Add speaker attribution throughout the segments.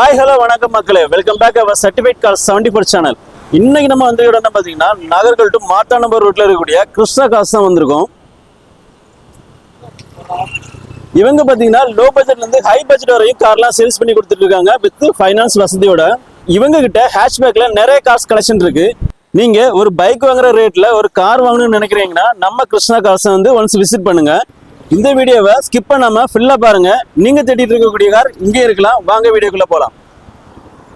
Speaker 1: Hi hello வணக்கம் மக்களே. Welcome back our certified car seventy four channel இன்னைக்கு நம்ம வந்து இடம் பார்த்தீங்கன்னா நாகர்கோவில் டு மாத்தானம்பர் ரோட்டில் இருக்கக்கூடிய கிருஷ்ணா காசு தான் வந்திருக்கோம். இவங்க பார்த்தீங்கன்னா லோ பட்ஜெட்ல இருந்து ஹை பட்ஜெட் வரையும் கார்லாம் சேல்ஸ் பண்ணி கொடுத்துட்டு இருக்காங்க வித் ஃபைனான்ஸ் வசதியோட. இவங்க கிட்ட ஹேஷ்பேக்ல நிறைய கார்ஸ் கலெக்ஷன் இருக்கு. நீங்க ஒரு பைக் வாங்குற ரேட்ல ஒரு கார் வாங்கணும்னு நினைக்கிறீங்கன்னா நம்ம கிருஷ்ணா காசை வந்து ஒன்ஸ் விசிட் பண்ணுங்க. இந்த வீடியோவை ஸ்கிப் பண்ணாம ஃபுல்லாக பாருங்க. நீங்க தேடிட்டு இருக்கக்கூடிய கார் இங்கே இருக்கலாம். வாங்க வீடியோக்குள்ள போலாம்.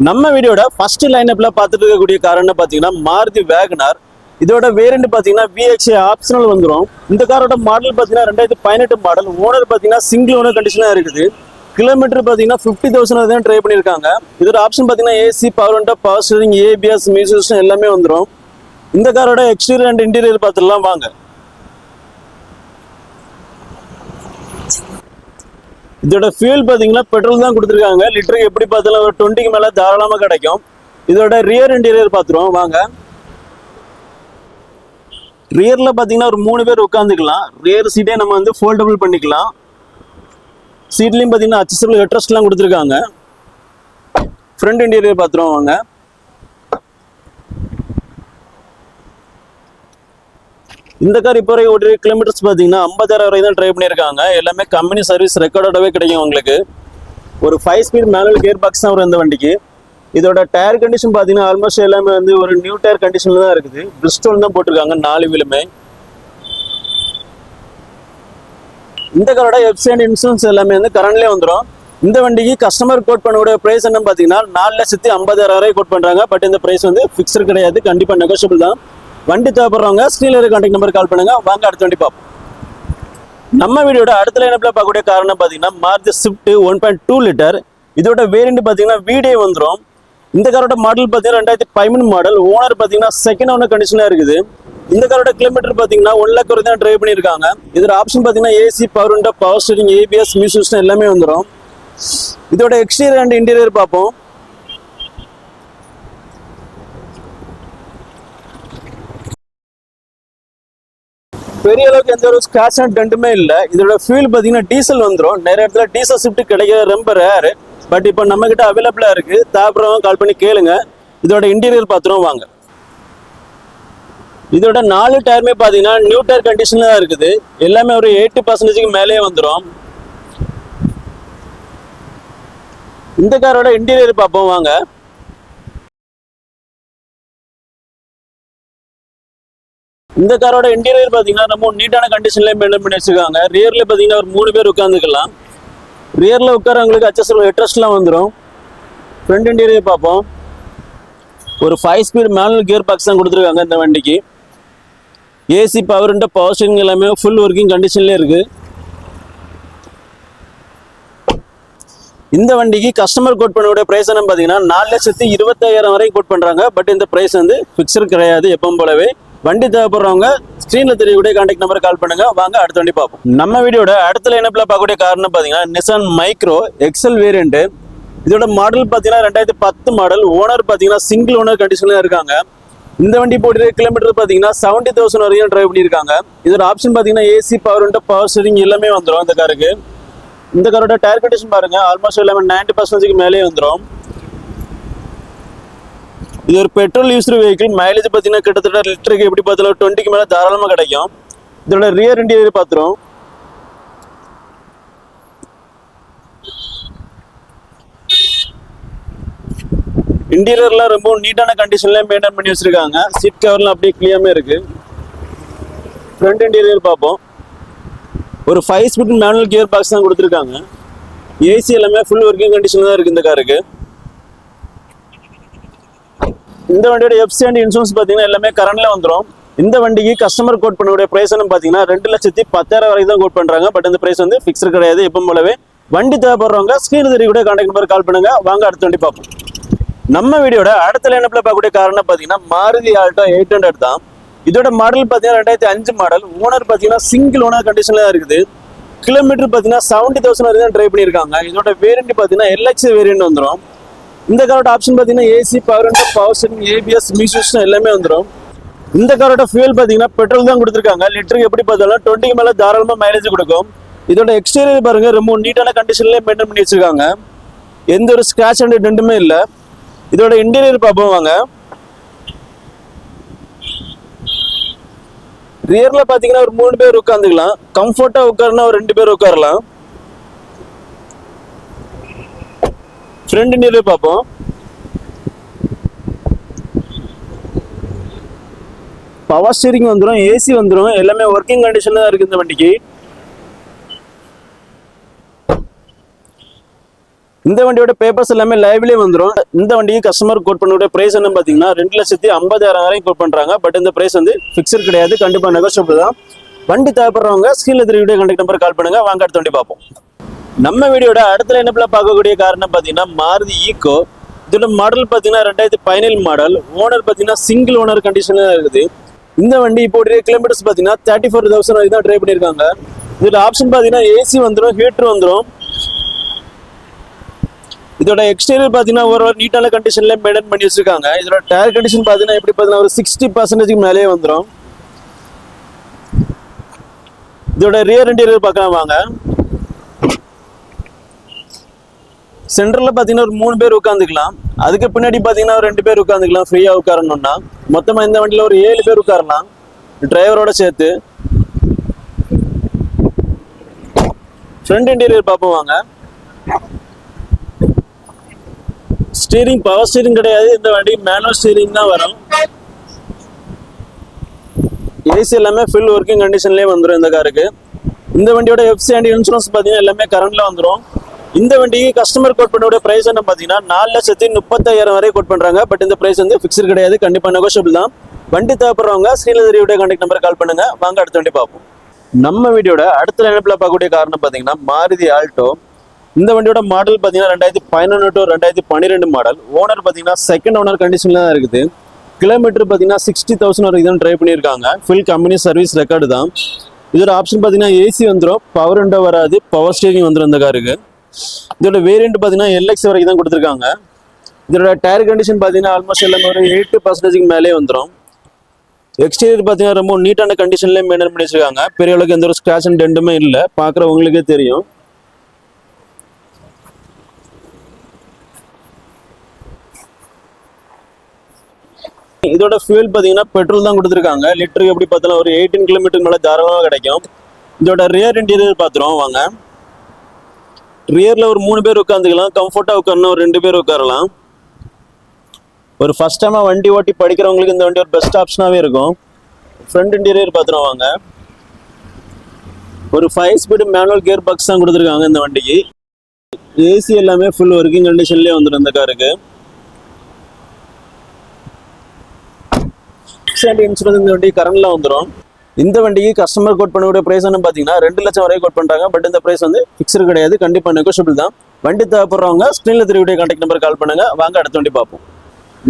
Speaker 1: நம்ம வீடியோட ஃபர்ஸ்ட் லைனப்பில் பார்த்துட்டு இருக்கக்கூடிய கார் என்ன பார்த்தீங்கன்னா மாருதி வேகனார். இதோட வேரியண்ட் பார்த்தீங்கன்னா விஎக்ஸ்ஏ ஆப்ஷனல் வந்துடும் இந்த காரோட மாடல் பார்த்தீங்கன்னா ரெண்டாயிரத்தி பதினெட்டு மாடல் ஓனர் பார்த்தீங்கன்னா சிங்கிள் ஓனர் கண்டிஷனாக இருக்குது. கிலோமீட்டர் பார்த்தீங்கன்னா ஃபிஃப்டி தௌசண்ட் தான் ட்ரை பண்ணியிருக்காங்க. இதோட ஆப்ஷன் பார்த்தீங்கன்னா AC power window power steering ABS music எல்லாமே வந்துடும் இந்த காரோட எக்ஸ்டீரியர் அண்ட் இன்டீரியர் பார்த்துலாம் வாங்க. இதோட ஃபியூல் பார்த்தீங்கன்னா பெட்ரோல் தான் கொடுத்துருக்காங்க. லிட்டருக்கு எப்படி பார்த்தாலும் ஒரு டுவெண்ட்டிக்கு மேலே தாராளமாக கிடைக்கும். இதோட ரியர் இன்டீரியர் பார்த்துருவோம் வாங்க. ரியரில் பார்த்தீங்கன்னா ஒரு மூணு பேர் உட்காந்துக்கலாம் ரியர் சீட்டே நம்ம வந்து ஃபோல்டபுள் பண்ணிக்கலாம். சீட்லேயும் பார்த்தீங்கன்னா அச்சசபிள் ஹெட்ரஸ்ட்லாம் கொடுத்துருக்காங்க. ஃப்ரண்ட் இன்டீரியர் பார்த்துருவோம் வாங்க. இந்த கார் இப்போ வரைக்கும் ஓடி கிலோமீட்டர்ஸ் பார்த்தீங்கன்னா ஐம்பதாயிரம் வரை தான் ட்ரை பண்ணியிருக்காங்க. எல்லாமே கம்பெனி சர்வீஸ் ரெக்கார்டோடவே கிடைக்கும் உங்களுக்கு. ஒரு five speed manual gear box தான் வரும் இந்த வண்டிக்கு. இதோட டயர் கண்டிஷன் பார்த்தீங்கன்னா ஆல்மோஸ்ட் எல்லாமே வந்து ஒரு நியூ டயர் கண்டிஷனில் தான் இருக்குது. பிரிஸ்டோல் தான் போட்டிருக்காங்க நாலு வீலுமே. இந்த காரோட எஃப்சியன் இன்சூரன்ஸ் எல்லாமே வந்து கரண்ட்லேயே வந்துடும் இந்த வண்டிக்கு கஸ்டமர் கோட் பண்ணக்கூடிய ப்ரைஸ் என்னன்னு பார்த்தீங்கன்னா நாலு லட்சத்தி ஐம்பதாயிரம் வரை கோட் பண்ணுறாங்க பட் இந்த ப்ரைஸ் வந்து ஃபிக்ஸர் கிடையாது. கண்டிப்பாக நெகோஷியபிள் தான். வண்டி தேவைப்படுறவங்க ஸ்க்ரீனில் இருக்க கான்டாக்ட் நம்பர் கால் பண்ணுங்க. வாங்க அடுத்த வண்டி பார்ப்போம். நம்ம வீடியோட அடுத்த லைனப்பில் பார்க்கக்கூடிய காரணம் பார்த்தீங்கன்னா March Swift one point two litre இதோட வேரியண்ட் பார்த்தீங்கன்னா வீடியோ வந்துடும் இந்த காரோட மாடல் பார்த்தீங்கன்னா ரெண்டாயிரத்தி பதிமூணு மாடல் ஓனர் பார்த்தீங்கன்னா செகண்ட் ஓனர் கண்டிஷனாக இருக்குது. இந்த காரோட கிலோமீட்டர் பார்த்தீங்கன்னா ஒன் லேக் வரை தான் ட்ரைவ் பண்ணியிருக்காங்க. இதோட ஆப்ஷன் பார்த்தீங்கன்னா AC power window power steering ABS music எல்லாமே வந்துடும் இதோட எக்ஸ்டீரியர் அண்ட் இன்டீரியர் பார்ப்போம். பெரிய அளவுக்கு எந்த ஒரு ஸ்கிராச் அண்ட் டென்ட்டுமே இல்லை. இதோட ஃபியூல் பார்த்தீங்கன்னா டீசல் வந்துடும் நிறைய இடத்துல டீசல் ஷிஃப்ட் கிடைக்கிறது ரொம்ப ரேரு பட் இப்போ நம்ம கிட்ட அவைலபிளாக இருக்கு. தேவைப்படுறவங்க கால் பண்ணி கேளுங்க. இதோட இன்டீரியர் பார்த்துருவோம் வாங்க. இதோட நாலு டயருமே பார்த்தீங்கன்னா நியூ டயர் கண்டிஷனில் தான் இருக்குது. எல்லாமே ஒரு எயிட்டி பர்சன்டேஜுக்கு மேலேயே வந்துடும் இந்த காரோட இன்டீரியர் பார்ப்போம் வாங்க. இந்த காரோட இன்டீரியர் பார்த்தீங்கன்னா ரொம்ப நீட்டான கண்டிஷன்லேயே மெயின்டைன் பண்ணி வச்சிருக்காங்க ரியரில் பார்த்தீங்கன்னா ஒரு மூணு பேர் உட்காந்துக்கலாம் ரியரில் உட்காரவங்களுக்கு அச்சசல் ஹெட்ரஸ்ட்லாம் வந்துடும் ஃப்ரண்ட் இன்டீரியர் பார்ப்போம். ஒரு five speed manual gear box தான் கொடுத்துருக்காங்க இந்த வண்டிக்கு. ஏசி பவர்ன்ற பவர் ஸ்டீரிங் எல்லாமே ஃபுல் ஒர்க்கிங் கண்டிஷன்லேயே இருக்குது இந்த வண்டிக்கு கஸ்டமர் கோட் பண்ணக்கூடிய ப்ரைஸ் என்ன பார்த்தீங்கன்னா நாலு லட்சத்தி இருபத்தாயிரம் வரைக்கும் கோட் பண்ணுறாங்க பட் இந்த ப்ரைஸ் வந்து ஃபிக்ஸர் கிடையாது எப்பவும் போலவே. வண்டி தேவைப்படுறவங்க ஸ்க்ரீனில் தெரியக்கூடிய காண்டாக்ட் நம்பர் கால் பண்ணுங்க. வாங்க அடுத்த வண்டி பார்ப்போம். நம்ம வீடியோட அடுத்த லைனப்பில் பார்க்கக்கூடிய காரணம் பார்த்தீங்கன்னா நிசான் மைக்ரோ எக்ஸல் வேரியண்ட்டு இதோட மாடல் பார்த்தீங்கன்னா ரெண்டாயிரத்தி பத்து மாடல் ஓனர் பார்த்தீங்கன்னா சிங்கிள் ஓனர் கண்டிஷனில் இருக்காங்க. இந்த வண்டி போட்டு கிலோமீட்டர் பார்த்தீங்கன்னா செவன்ட்டி தௌசண்ட் வரைக்கும் ட்ரைவ் பண்ணியிருக்காங்க. இதோட ஆப்ஷன் பார்த்தீங்கன்னா AC power window power steering எல்லாமே வந்துடும் இந்த காருக்கு இந்த காரோட டயர் கண்டிஷன் பாருங்க. ஆல்மோஸ்ட் எல்லாமே நைன்டி பர்சன்டேஜ்க்கு மேலே வந்துடும் இது ஒரு பெட்ரோல் யூஸ்டு வெஹிக்கிள் மைலேஜ் பார்த்தீங்கன்னா கிட்டத்தட்ட லிட்டருக்கு எப்படி பார்த்தாலும் டுவெண்ட்டிக்கு மேலே தாராளமாக கிடைக்கும். இதோட ரியர் இன்டீரியர் பார்த்துரும். இன்டீரியர்லாம் ரொம்ப நீட்டான கண்டிஷன்ல மெயின்டைன் பண்ணி வச்சிருக்காங்க. சீட் கவர்லாம் அப்படியே கிளியாமே இருக்கு. ஃப்ரண்ட் இன்டீரியர் பார்ப்போம். ஒரு five speed manual gear box தான் கொடுத்துருக்காங்க. ஏசி எல்லாமே ஃபுல் ஒர்க்கிங் கண்டிஷனில் தான் இருக்குது இந்த காருக்கு இந்த வண்டியோட எஃப்சி அண்ட் இன்சூரன்ஸ் பார்த்தீங்கன்னா எல்லாமே கரண்ட்ல வந்துடும் இந்த வண்டிக்கு கஸ்டமர் கோட் பண்ணக்கூடிய ப்ரைஸ்னு பார்த்தீங்கன்னா ரெண்டு லட்சத்தி பத்தாயிரம் வரைக்கும் தான் கோட் பண்ணுறாங்க பட் இந்த பிரைஸ் வந்து ஃபிக்ஸ்டு கிடையாது எப்பவும் போலவே. வண்டி தேவைப்படுறவங்க ஸ்க்ரீன் கூட கான்டாக்ட் நம்பர் கால் பண்ணுங்க. வாங்க அடுத்த வண்டி பார்ப்போம். நம்ம வீடியோட அடுத்த லைனப்ல பார்க்கக்கூடிய காரணம் பார்த்தீங்கன்னா மாருதி ஆல்டோ எயிட் ஹண்ட்ரட் தான். இதோட மாடல் பார்த்தீங்கன்னா ரெண்டாயிரத்தி அஞ்சு மாடல் ஓனர் பார்த்தீங்கன்னா சிங்கிள் ஓனர் கண்டிஷன்ல தான் இருக்குது. கிலோமீட்டர் பார்த்தீங்கன்னா செவன்ட்டி தௌசண்ட் வரைக்கும் ட்ரை பண்ணியிருக்காங்க. இதோட வேரியண்ட் பார்த்தீங்கன்னா எல்எக்ஸ் வேரியண்ட் வந்துடும் இந்த காரோட ஆப்ஷன் பார்த்தீங்கன்னா AC power and power steering ABS music எல்லாமே வந்துடும் இந்த காரோட ஃபியூல் பார்த்தீங்கன்னா பெட்ரோல் தான் கொடுத்துருக்காங்க. லிட்டருக்கு எப்படி பார்த்தாலும் டுவெண்ட்டிக்கு மேலே தாராளமாக மைலேஜ் கொடுக்கும். இதோட எக்ஸ்டீரியர் பாருங்க ரொம்ப நீட்டான கண்டிஷன்லேயே மெயின்டைன் பண்ணி வச்சிருக்காங்க. எந்த ஒரு ஸ்கிராச் அண்ட் டென்ட்டுமே இல்லை. இதோட இன்டீரியர் பார்ப்போம் வாங்க. ரியர்ல பார்த்தீங்கன்னா ஒரு மூணு பேர் உட்காந்துக்கலாம் கம்ஃபர்ட்டாக உட்காருனா ஒரு ரெண்டு பேர் உட்காரலாம். ஃப்ரண்ட் இன்டீரியர் பார்ப்போம் பவர் ஸ்டீரிங் வந்துடும் ஏசி வந்துடும் எல்லாமே ஒர்க்கிங் கண்டிஷனில் தான் இருக்குது இந்த வண்டிக்கு. இந்த வண்டியோட பேப்பர்ஸ் எல்லாமே லைவ்லேயே வந்துடும் இந்த வண்டிக்கு கஸ்டமர் கோட் பண்ணக்கூடிய பிரைஸ் என்ன பார்த்தீங்கன்னா ரெண்டு லட்சத்தி ஐம்பதாயிரம் வரைக்கும் கோட் பண்ணுறாங்க பட் இந்த ப்ரைஸ் வந்து ஃபிக்ஸட் கிடையாது. கண்டிப்பாக நெகோஷியபிள் தான். வண்டி தேவைப்படுறவங்க ஸ்கீனில் தெரிய வீடியோ கண்டக்ட் நம்பர் கால் பண்ணுங்க. வாங்க அடுத்த வண்டி பார்ப்போம். நம்ம வீடியோட அடுத்த என்ன பார்க்கக்கூடிய காரணம் பார்த்தீங்கன்னா மாருதி ஈக்கோ இதோட மாடல் பார்த்தீங்கன்னா ரெண்டாயிரத்தி பதினேழு மாடல் ஓனர் பார்த்தீங்கன்னா சிங்கிள் ஓனர் கண்டிஷனில் இருக்குது. இந்த வண்டி இப்போ ஒரு கிலோமீட்டர்ஸ் பார்த்தீங்கன்னா தேர்ட்டி ஃபோர் தௌசண்ட் வரைக்கும் தான் ட்ரை பண்ணியிருக்காங்க. இதோட ஆப்ஷன் பார்த்தீங்கன்னா ஏசி வந்துடும் ஹீட்டர் வந்துடும் இதோட எக்ஸ்டீரியர் பார்த்தீங்கன்னா ஒரு நீட்டான கண்டிஷன்ல மெயின்டைன் பண்ணி வச்சிருக்காங்க. இதோட டயர் கண்டிஷன் பார்த்தீங்கன்னா எப்படி பார்த்தீங்கன்னா ஒரு சிக்ஸ்டி பர்சன்டேஜ்க்கு மேலேயே வந்துடும் இதோட ரியர் இன்டீரியர் பார்க்கலாம் வாங்க. சென்டர்ல பார்த்தீங்கன்னா ஒரு மூணு பேர் உட்காந்துக்கலாம். அதுக்கு பின்னாடி பார்த்தீங்கன்னா ஒரு ரெண்டு பேர் உட்காந்துக்கலாம் ஃப்ரீயாக உட்காரணும்னா. மொத்தமாக இந்த வண்டியில் ஒரு ஏழு பேர் உட்காரலாம். டிரைவரோட சேர்த்து. ஃப்ரண்ட் இன்டீரியர் பார்ப்போம் வாங்க. ஸ்டீரிங் பவர் ஸ்டீரிங் கிடையாது. இந்த வண்டி மேனுவல் ஸ்டீரிங் தான் வரும். ஏசி எல்லாமே ஃபுல் ஒர்க்கிங் கண்டிஷன்லேயே வந்துடும் இந்த காருக்கு இந்த வண்டியோட எஃப்சி அண்ட் இன்சூரன்ஸ் பார்த்தீங்கன்னா எல்லாமே கரண்ட்ல வந்துடும் இந்த வண்டிக்கு கஸ்டமர் கோட் பண்ணோட பிரைஸ் என்ன பார்த்தீங்கன்னா நாலு லட்சத்தி முப்பத்தாயிரம் வரை கோட் பண்ணுறாங்க பட் இந்த பிரைஸ் வந்து ஃபிக்ஸ்டு கிடையாது. கண்டிப்பாக நெகோஷியபிள் தான். வண்டி தேவைப்படுறவங்க ஸ்ரீலதரி வீடியோ கான்டாக்ட் நம்பர் கால் பண்ணுங்க. வாங்க அடுத்த வண்டி பார்ப்போம். நம்ம வீடியோட அடுத்த நினைப்பில் பார்க்கக்கூடிய காரணம் பார்த்தீங்கன்னா மாருதி ஆல்டோ இந்த வண்டியோட மாடல் பார்த்தீங்கன்னா ரெண்டாயிரத்தி பதினொன்று டு ரெண்டாயிரத்தி பன்னிரெண்டு மாடல் ஓனர் பார்த்தீங்கன்னா செகண்ட் ஓனர் கண்டிஷனில் தான் இருக்குது. கிலோமீட்டர் பார்த்தீங்கன்னா சிக்ஸ்டி தௌசண்ட் வரைக்கும் தான் ட்ரை பண்ணியிருக்காங்க. ஃபுல் கம்பெனி சர்வீஸ் ரெக்கார்டு தான். இதோட ஆப்ஷன் பார்த்தீங்கன்னா ஏசி வந்துடும் பவர் விண்டோ வராது. பவர் ஸ்டேரிங் வந்துடும் இந்த காருக்கு. இதோட வேரியண்ட் பார்த்தீங்கன்னா எல்எக்ஸ் வரைக்கும் தான் கொடுத்துருக்காங்க. இதோட டயர் கண்டிஷன் பார்த்தீங்கன்னா ஆல்மோஸ்ட் எல்லாமே ஒரு எயிட்டு பர்சன்டேஜ்க்கு மேலே வந்துடும் எக்ஸ்டீரியர் பார்த்தீங்கன்னா ரொம்ப நீட்டான கண்டிஷன்லேயே மெயின்டைன் பண்ணி வச்சிருக்காங்க. பெரிய அளவுக்கு எந்த ஒரு ஸ்க்ராச் அண்ட் டென்ட்டுமே இல்லை. பார்க்குறவங்களுக்கே தெரியும். இதோட ஃபியூல் பார்த்தீங்கன்னா பெட்ரோல் தான் கொடுத்துருக்காங்க. லிட்டருக்கு எப்படி பார்த்தாலும் ஒரு எயிட்டீன் கிலோமீட்டர் மேலே தாராளமாக கிடைக்கும். இதோட ரியர் இன்டீரியர் பார்த்துருவோம் வாங்க. ரியரில் ஒரு மூணு பேர் உட்காந்துக்கலாம் கம்ஃபர்ட்டாக உட்காரணும் ஒரு ரெண்டு பேர் உட்காரலாம். ஒரு ஃபர்ஸ்ட் டைமாக வண்டி ஓட்டி படிக்கிறவங்களுக்கு இந்த வண்டி ஒரு பெஸ்ட் ஆப்ஷனாகவே இருக்கும். ஃப்ரண்ட் இன்டீரியர் பார்த்துருவோம் வாங்க. ஒரு five speed manual gear box தான் கொடுத்துருக்காங்க இந்த வண்டிக்கு. ஏசி எல்லாமே ஃபுல் ஒர்க்கிங் கண்டிஷன்லேயே வந்துடும் இந்த காருக்கு. அண்ட் இன்சூரன்ஸ் இந்த வண்டி கரண்டில் வந்துடும் இந்த வண்டிக்கு கஸ்டமர் கோட் பண்ணக்கூடிய ப்ரைஸ் என்ன பார்த்தீங்கன்னா ரெண்டு லட்சம் வரை கோட் பண்ணுறாங்க பட் இந்த ப்ரைஸ் வந்து ஃபிக்ஸ்டு கிடையாது. கண்டிப்பாக நெகோஷியபிள் தான். வண்டி தேவைப்படுறவங்க ஸ்க்ரீனில் தெரிய வீடியோ கான்டாக்ட் நம்பர் கால் பண்ணுங்கள் வாங்க அடுத்த வண்டி பார்ப்போம்.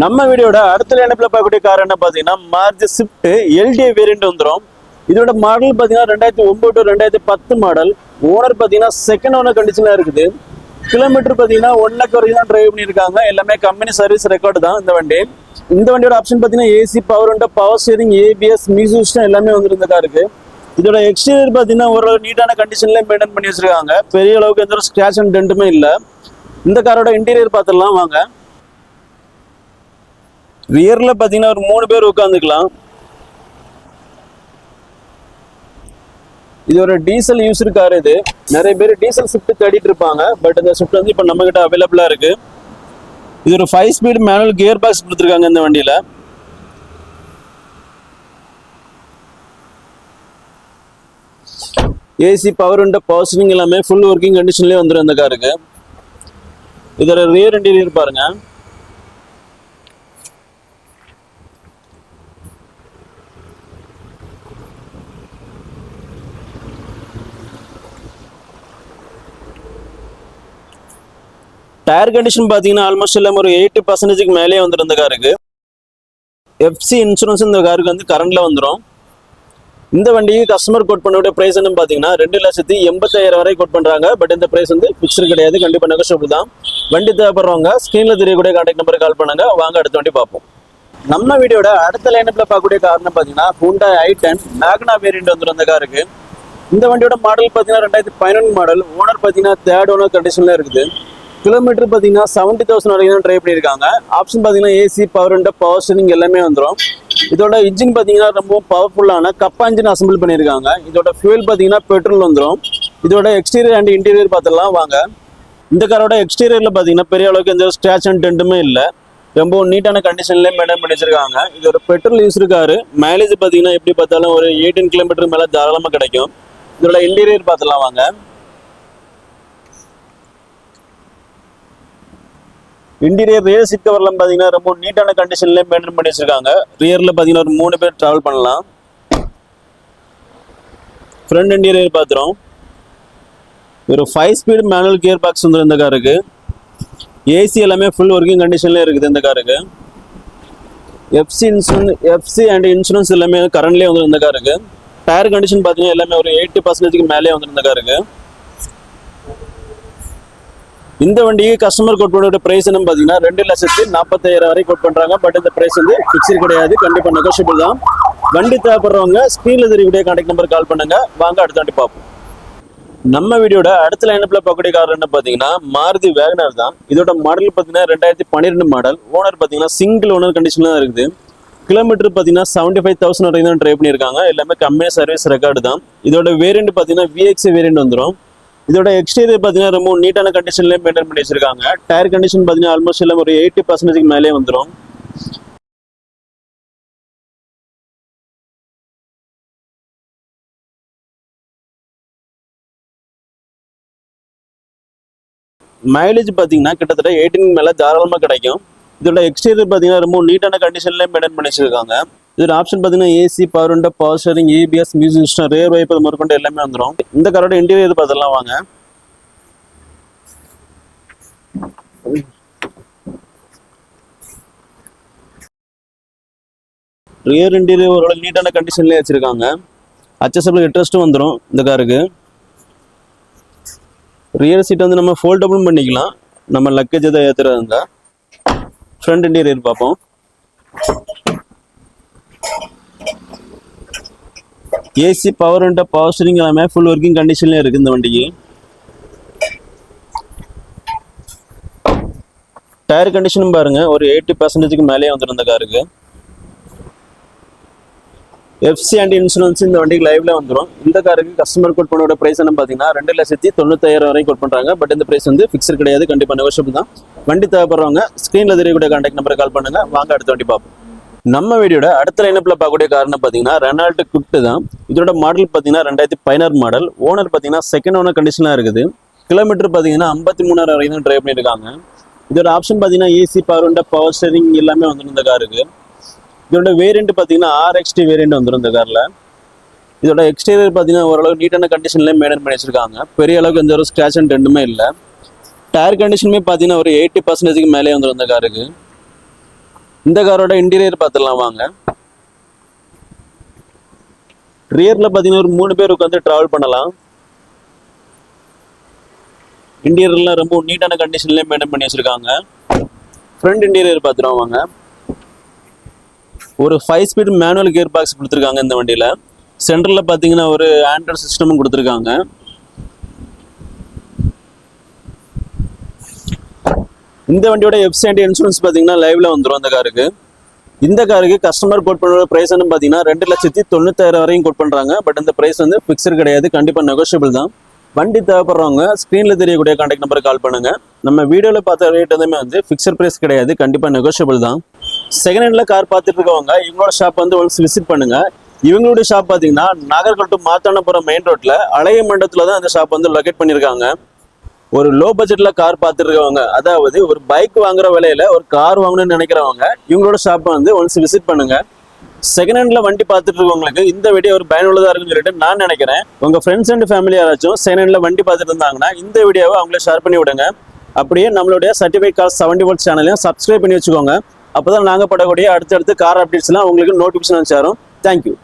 Speaker 1: நம்ம வீடியோட அடுத்த இணைப்பில் பார்க்கக்கூடிய கார் என்ன பார்த்தீங்கன்னா மார்ஜி ஸ்விஃப்ட் எல்டிஏ வேரியன்ட் வந்துடும் இதோட மாடல் பார்த்தீங்கன்னா ரெண்டாயிரத்தி ஒன்பது டு ரெண்டாயிரத்தி பத்து மாடல் ஓனர் பார்த்தீங்கன்னா செகண்ட் ஓனர் கண்டிஷனாக இருக்குது. கிலோமீட்டர் பார்த்தீங்கன்னா ஒன் லேக் வரைக்கும் தான் டிரைவ் பண்ணியிருக்காங்க. எல்லாமே கம்பெனி சர்வீஸ் ரெக்கார்டு தான் இந்த வண்டி. இந்த வண்டியோட ஆப்ஷன் பார்த்தீங்கன்னா ஏசி பவர் உண்டு பவர் ஸ்டீரிங் ஏபிஎஸ் மியூசிக் எல்லாமே வந்துருந்த காருக்கு இதோட எக்ஸ்டீரியர் பார்த்தீங்கன்னா ஓரளவு நீட்டான கண்டிஷன்ல மெயின்டைன் பண்ணி வச்சிருக்காங்க. பெரிய அளவுக்கு எந்த ஒரு ஸ்கிராச் அண்ட் டென்ட்டுமே இல்லை. இந்த காரோட இன்டீரியர் பார்த்துடலாம் வாங்க. ரியர்ல பார்த்தீங்கன்னா ஒரு மூணு பேர் உட்காந்துக்கலாம் இது ஒரு டீசல் யூஸ் கார் இது. நிறைய பேர் டீசல் ஸ்விஃப்ட் தேடிட்டு இருப்பாங்க. பட் இந்த ஷிஃப்ட் வந்து இப்போ நம்ம கிட்ட அவைலபிளா இருக்கு. இது ஒரு five speed manual gear box கொடுத்துருக்காங்க இந்த வண்டியில. ஏசி பவர் உண்ட பவர் எல்லாமே ஃபுல் ஒர்க்கிங் கண்டிஷன்லேயே வந்துடும் இந்த காருக்கு. இதோட ரியர் இன்டீரியர் பாருங்க. டயர் கண்டிஷன் பார்த்தீங்கன்னா ஆல்மோஸ்ட் எல்லாமே ஒரு எயிட்டி பர்சன்டேஜுக்கு மேலே வந்துடும் இந்த காருக்கு எஃப்சி இன்சூரன்ஸ் இந்த காருக்கு வந்து கரண்டில் வந்துடும் இந்த வண்டிக்கு கஸ்டமர் கோட் பண்ணக்கூடிய ப்ரைஸ் என்ன பார்த்தீங்கன்னா ரெண்டு லட்சத்தி எண்பத்தாயிரம் வரை கோட் பண்ணுறாங்க பட் இந்த ப்ரைஸ் வந்து ஃபிக்ஸ்டு கிடையாது. கண்டிப்பாக நெகோஷியபிள் தான். வண்டி தேவைப்படுறவங்க ஸ்க்ரீனில் தெரியக்கூடிய கான்டாக்ட் நம்பருக்கு கால் பண்ணுங்க. வாங்க அடுத்த வண்டி பார்ப்போம். நம்ம வீடியோட அடுத்த லைனப்பில் பார்க்கக்கூடிய காரணம் பார்த்தீங்கன்னா ஹூண்டா ஐ டென் மேக்னா வேரியண்ட் வந்துடும் அந்த காருக்கு இந்த வண்டியோட மாடல் பார்த்தீங்கன்னா ரெண்டாயிரத்தி பதினொன்று மாடல் ஓனர் பார்த்தீங்கன்னா தேர்ட் ஓனர் கண்டிஷனில் இருக்குது. கிலோமீட்டர் பார்த்தீங்கன்னா செவன்ட்டி தௌசண்ட் வரைக்கும் தான் ட்ரை பண்ணியிருக்காங்க. ஆப்ஷன் பார்த்தீங்கன்னா AC power and power steering எல்லாமே வந்துடும் இதோட இன்ஜின் பார்த்தீங்கன்னா ரொம்ப பவர்ஃபுல்லான கப்பா இன்ஜின் அசம்பிள் பண்ணியிருக்காங்க. இதோட ஃபியூல் பார்த்தீங்கன்னா பெட்ரோல் வந்துடும் இதோட எக்ஸ்டீரியர் அண்ட் இன்டீரியர் பார்த்துலாம் வாங்க. இந்த காரோட எக்ஸ்டீரியரில் பார்த்தீங்கன்னா பெரிய அளவுக்கு எந்த ஸ்க்ராச் அண்ட் டென்ட்டுமே இல்லை. ரொம்ப நீட்டான கண்டிஷன்லேயே மெயின்டைன் பண்ணி வச்சிருக்காங்க. இது ஒரு பெட்ரோல் யூஸ் இருக்காரு மைலேஜ் பார்த்தீங்கன்னா எப்படி பார்த்தாலும் ஒரு எயிட்டீன் கிலோமீட்டர் மேலே தாராளமாக கிடைக்கும். இதோட இன்டீரியர் பார்த்துலாம் வாங்க. இன்டீரியர் ரியர் சீட் கவர்லாம் பார்த்தீங்கன்னா ரொம்ப நீட்டான கண்டிஷன்லேயே மெயின்டைன் பண்ணி வச்சிருக்காங்க. ரியரில் பார்த்தீங்கன்னா ஒரு மூணு பேர் ட்ராவல் பண்ணலாம். ஃப்ரண்ட் இன்டீரியர் பார்த்துரும் ஒரு five speed manual gear box வந்து இந்த காருக்கு ஏசி எல்லாமே ஃபுல் ஒர்க்கிங் கண்டிஷன்லேயே இருக்குது இந்த காருக்கு FC insurance FC and insurance எல்லாமே கரண்ட்லேயே வந்து இந்த காருக்கு டயர் கண்டிஷன் பார்த்தீங்கன்னா எல்லாமே ஒரு எயிட்டி பர்சன்டேஜ்க்கு மேலே வந்து இந்த காருக்கு இந்த வண்டிக்கு கஸ்டமர் கோட் பண்ணோட பிரைஸ் என்ன பார்த்தீங்கன்னா ரெண்டு லட்சத்தி நாற்பத்தாயிரம் வரை கோட் பண்ணுறாங்க பட் இந்த பிரைஸ் வந்து ஃபிக்ஸ்டு கிடையாது. கண்டிப்பாக நெகோஷியபிள் தான். வண்டி தேவைப்படுறவங்க ஸ்க்ரீனில் தெரியக்கூடிய கான்டாக்ட் நம்பர் கால் பண்ணுங்க. வாங்க அடுத்த வண்டி பார்ப்போம். நம்ம வீடியோட அடுத்த லைனப்ல பார்க்கக்கூடிய கார் என்ன பார்த்தீங்கன்னா மாருதி வேகனர் தான். இதோட மாடல் பார்த்தீங்கன்னா ரெண்டாயிரத்தி பன்னிரெண்டு மாடல் ஓனர் பார்த்தீங்கன்னா சிங்கிள் ஓனர் கண்டிஷன்ல தான் இருக்குது. கிலோமீட்டர் பார்த்தீங்கன்னா செவன்டி ஃபைவ் தௌசண்ட் வரைக்கும் தான் ட்ரை பண்ணியிருக்காங்க. எல்லாமே கம்மியாக சர்வீஸ் ரெக்கார்டு தான். இதோட வேரியண்ட் பார்த்தீங்கன்னா விஎக்ஸ் வேரியண்ட் வந்துடும் இதோட எக்ஸ்டீரியர் பார்த்தீங்கன்னா ரொம்ப நீட்டான கண்டிஷன்லேயே மெயின்டைன் பண்ணி வச்சிருக்காங்க. டயர் கண்டிஷன் பார்த்தீங்கன்னா ஆல்மோஸ்ட் எல்லாம் ஒரு எயிட்டி பர்சன்டேஜ்க்கு மேலே வந்துடும் மைலேஜ் பார்த்தீங்கன்னா கிட்டத்தட்ட எயிட்டீன் மேலே தாராளமாக கிடைக்கும். இதோட எக்ஸ்டீரியர் பார்த்தீங்கன்னா ரொம்ப நீட்டான கண்டிஷன்லேயே மெயின்டைன் பண்ணி வச்சிருக்காங்க. இதோட ஆப்ஷன் பார்த்தீங்கன்னா AC power window power steering ABS music system rear வைப்பது முதற்கொண்டு எல்லாமே வந்துடும் இந்த காரோட இன்டீரியர் பார்த்தலாம் வாங்க. ரியர் இன்டீரியர் ஓரளவு நீட்டான கண்டிஷன்லேயே வச்சிருக்காங்க. அச்சசபிள் இன்ட்ரெஸ்ட்டும் வந்துடும் இந்த காருக்கு ரியர் சீட் வந்து நம்ம ஃபோல்டபுளும் பண்ணிக்கலாம். நம்ம லக்கேஜ் எதாவது ஏற்றுறதா இருந்தால் ஃப்ரண்ட் இன்டீரியர் பார்ப்போம். AC power and power steering எல்லாமே ஃபுல் ஒர்க்கிங் கண்டிஷன்லேயே இருக்குது இந்த வண்டிக்கு. டயர் கண்டிஷனும் பாருங்க. ஒரு எயிட்டி பர்சன்டேஜுக்கு மேலேயே வந்துடும் இந்த காருக்கு எஃப்சி அண்ட் இன்சூரன்ஸ் இந்த வண்டிக்கு லைவ்ல வந்துடும் இந்த காருக்கு கஸ்டமர் கோட் பண்ணோட பிரைஸ் என்ன பார்த்தீங்கன்னா ரெண்டு லட்சத்தி தொண்ணூத்தாயிரம் வரைக்கும் கோட் பண்ணுறாங்க பட் இந்த பிரைஸ் வந்து ஃபிக்ஸட் கிடையாது. கண்டிப்பாக நெகோஷியபிள் தான். வண்டி தேவைப்படுறவங்க ஸ்க்ரீனில் தெரியக்கூடிய கான்டாக்ட் நம்பரை கால் பண்ணுங்க. வாங்க அடுத்த வண்டி பார்ப்போம். நம்ம வீடியோட அடுத்த லைனப்பில் பார்க்கக்கூடிய காரணம் பார்த்தீங்கன்னா ரெனால்டு குட்டு தான். இதோட மாடல் பார்த்தீங்கன்னா ரெண்டாயிரத்தி பதினாறு மாடல் ஓனர் பார்த்தீங்கன்னா செகண்ட் ஓனர் கண்டிஷனாக இருக்குது. கிலோமீட்டர் பார்த்தீங்கன்னா ஐம்பத்தி மூணாயிரம் வரைக்கும் ட்ரைவ் பண்ணியிருக்காங்க. இதோட ஆப்ஷன் பார்த்தீங்கன்னா AC power window power steering எல்லாமே வந்துருந்த காருக்கு இதோட வேரியண்ட் பார்த்தீங்கன்னா ஆர்எக்ஸ்டி வேரியண்ட் வந்துடும் இந்த காரில் இதோட எக்ஸ்டீரியர் பார்த்தீங்கன்னா ஓரளவு நீட்டான கண்டிஷன்லேயே மெயின்டைன் பண்ணி வச்சிருக்காங்க. பெரிய அளவுக்கு எந்த ஒரு ஸ்க்ராச் அண்ட் ரெண்டுமே இல்லை. டயர் கண்டிஷனுமே பார்த்தீங்கன்னா ஒரு எயிட்டி பர்சன்டேஜுக்கு மேலே வந்துடும் இந்த காருக்கு இந்த காரோட இன்டீரியர் பார்த்துடலாம் வாங்க. ரியரில் பார்த்தீங்கன்னா ஒரு மூணு பேர் உட்காந்து ட்ராவல் பண்ணலாம். இன்டீரியர்லாம் ரொம்ப நீட்டான கண்டிஷன்லேயே மெயின்டைன் பண்ணி வச்சிருக்காங்க. ஃப்ரண்ட் இன்டீரியர் பார்த்துருவோம் வாங்க. ஒரு five speed manual gear box கொடுத்துருக்காங்க இந்த வண்டியில். சென்டரில் பார்த்தீங்கன்னா ஒரு ஆண்ட்ராய்ட் சிஸ்டமும் கொடுத்துருக்காங்க. இந்த வண்டியோட எஃப்சி இன்சூரன்ஸ் பார்த்தீங்கன்னா லைவ்ல வந்துடும் அந்த காருக்கு இந்த காருக்கு கஸ்டமர் கோட் பண்ணுற ப்ரைஸ் வந்து பார்த்தீங்கன்னா ரெண்டு லட்சத்தி தொண்ணூத்தாயிரம் வரையும் கோட் பண்ணுறாங்க பட் இந்த ப்ரைஸ் வந்து ஃபிக்ஸர் கிடையாது. கண்டிப்பாக நெகோஷியபிள் தான். வண்டி தேவைப்படுறவங்க ஸ்க்ரீனில் தெரியக்கூடிய கான்டாக்ட் நம்பருக்கு கால் பண்ணுங்க. நம்ம வீடியோவில் பார்த்த ரேட் எதுவுமே வந்து ஃபிக்ஸர் ப்ரைஸ் கிடையாது. கண்டிப்பாக நெகோஷியபிள் தான். செகண்ட் ஹேண்டில் கார் பார்த்துட்டு இருக்கவங்க இவங்களோட ஷாப் வந்து ஒன்ஸ் விசிட் பண்ணுங்க. இவங்களுடைய ஷாப் பார்த்தீங்கன்னா நாகர்கோட்டு மாத்தானபுரம் மெயின் ரோட்டில் அலைய மண்டபத்தில் தான் அந்த ஷாப் வந்து லொக்கேட் பண்ணியிருக்காங்க ஒரு லோ பட்ஜெட்ல கார் பார்த்துருக்கவங்க அதாவது ஒரு பைக் வாங்குற விலையில ஒரு கார் வாங்கணும்னு நினைக்கிறவங்க இவங்களோட ஷாப்பை வந்து ஒன்ஸ் விசிட் பண்ணுங்க. செகண்ட் ஹேண்ட்ல வண்டி பார்த்துட்டு இருக்கவங்களுக்கு இந்த வீடியோ ஒரு பயனுள்ளதா இருக்குன்னு சொல்லிட்டு நான் நினைக்கிறேன். உங்க ஃப்ரெண்ட்ஸ் அண்ட் ஃபேமிலி யாராச்சும் செகண்ட் ஹேண்ட்ல வண்டி பார்த்துட்டு இருந்தாங்கன்னா இந்த வீடியோவை அவங்கள ஷேர் பண்ணி விடுங்க. அப்படியே நம்மளுடைய சர்டிஃபைட் கார் செவன்டி ஒன் சேனலையும் சப்ஸ்கிரைப் பண்ணி வச்சுக்கோங்க. அப்போதான் நாங்கள் படக்கூடிய அடுத்தடுத்து கார் அப்டேட்ஸ்லாம் உங்களுக்கு நோட்டிஃபிகேஷன் சேரும். தேங்க்யூ